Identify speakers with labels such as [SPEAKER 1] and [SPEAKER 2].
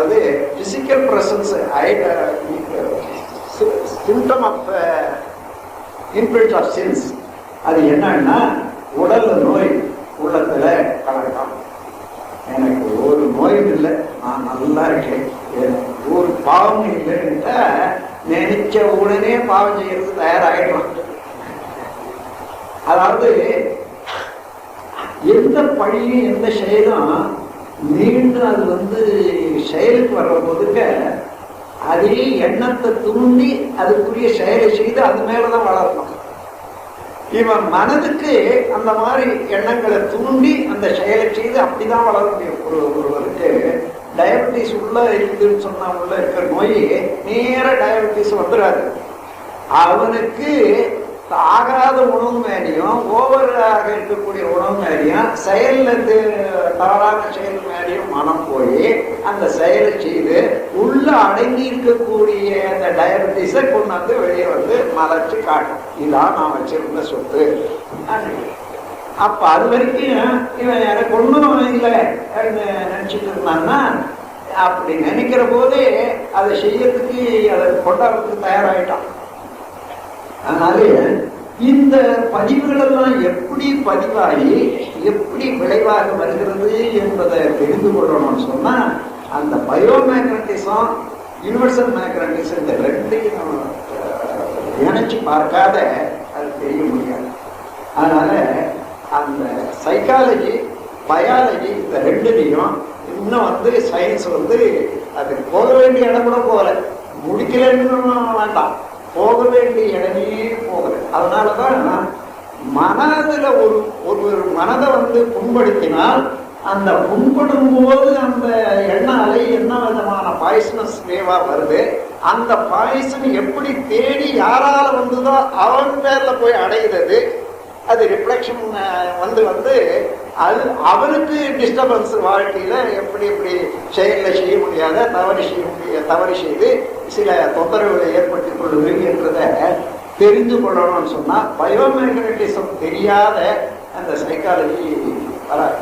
[SPEAKER 1] அதாவது physical presence symptom of influence of sense அது என்னன்னா உடல்ல நோய் உள்ளத்துல கலக்கம் எனக்கு ஒரு நோயும் இல்லை நான் நல்லா இருக்கேன். எனக்கு ஒரு பாவம் இல்லைன்னுட்டா நினைச்ச உடனே பாவம் செய்யறது தயாராகிடலாம் அதாவது எந்த பழியும் எந்த செயலும் மீண்டும் அது வந்து செயலுக்கு வர்ற போதுக்க அதே எண்ணத்தை தூண்டி அதுக்குரிய செயலை செய்து அது மேலதான் வளரணும். இவன் மனதுக்கு அந்த மாதிரி எண்ணங்களை தூண்டி அந்த செயலை செய்து அப்படிதான் வளர முடியும். ஒரு ஒருவருக்கு டயபெட்டிஸ் உள்ள இருக்குதுன்னு சொன்னா உள்ள இருக்கிற நோய் நேர டயபெட்டிஸ் வந்துடாது அவனுக்கு ஆகாத உணவு மேலேயும் ஓவராக இருக்கக்கூடிய உணவு மேலேயும் செயல்ல தவறான செயல் மேடையும் மனம் போய் அந்த செயலை செய்து உள்ள அடங்கி இருக்கக்கூடிய அந்த டயபெட்டிஸை கொண்டு வந்து வெளியே வந்து மறைச்சு காட்டும். இதான் நான் வச்சிருந்த சொத்து. அப்ப அது வரைக்கும் இவன் எனக்கு ஒண்ணும் இல்லை நினைச்சிட்டு இருந்தான்னா அப்படி நினைக்கிற போதே அதை செய்யறதுக்கு அதை கொண்டாடுறதுக்கு தயாராகிட்டான் அதனாலே இந்த பதிவுகள் எல்லாம் எப்படி பதிவாகி எப்படி விளைவாக வருகிறது என்பதை தெரிந்து கொள்ளணும்னு சொன்னா அந்த பயோமேக்னட்டிசம் யூனிவர்சல் மேக்னட்டிசம் இந்த ரெண்டையும் அஹ், பார்க்காத அது தெரிய முடியாது. அதனால அந்த சைக்காலஜி பயாலஜி இந்த ரெண்டுலையும் இன்னும் வந்து சயின்ஸ் வந்து அது போக வேண்டிய இடம் கூட போகல. முடிக்கலன்னு வேண்டாம். போக வேண்டிய இடம் போகல அதனாலதான் மனதுல ஒரு ஒருவர் மனதை வந்து புண்படுத்தினால் அந்த புண்படும் போது அந்த எண்ண அலை என்ன விதமான பாய்சனஸ் வேவா வருது அந்த பாய்சன் எப்படி தேடி யாரால வந்ததோ அவன் பேர்ல போய் அடைகிறது அது ரிஃப்ளெக்ஷன் வந்து வந்து அது அவனுக்கு டிஸ்டர்பன்ஸ் வாழ்க்கையில எப்படி எப்படி செயல்ல செய்ய முடியாத தவறு செய்ய முடிய தவறு செய்து சில தொந்தரவுகளை ஏற்படுத்திக் கொள்ளுது என்றதை தெரிந்து கொள்ளணும்னு சொன்னால் பயோமேக்னட்டிசம் தெரியாத அந்த சைக்காலஜி வராது.